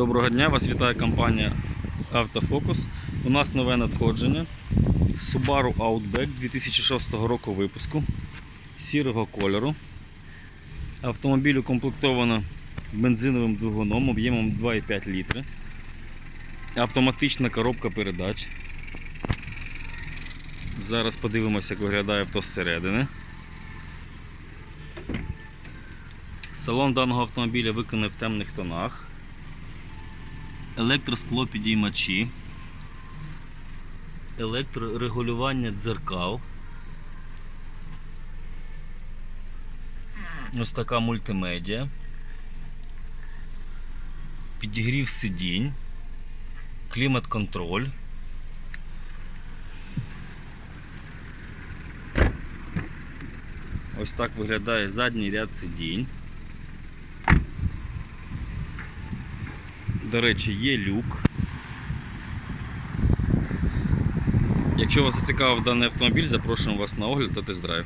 Доброго дня, вас вітає компанія Автофокус. У нас нове надходження. Subaru Outback 2006 року випуску сірого кольору. Автомобіль укомплектовано бензиновим двигуном об'ємом 2,5 літри. Автоматична коробка передач. Зараз подивимося, як виглядає авто зсередини. Салон даного автомобіля виконаний в темних тонах. Електроскло підіймачі. Електрорегулювання дзеркал. Ось така мультимедіа. Підігрів сидінь. Клімат-контроль. Ось так виглядає задній ряд сидінь. До речі, є люк. Якщо вас зацікавив даний автомобіль, запрошуємо вас на огляд та тест-драйв.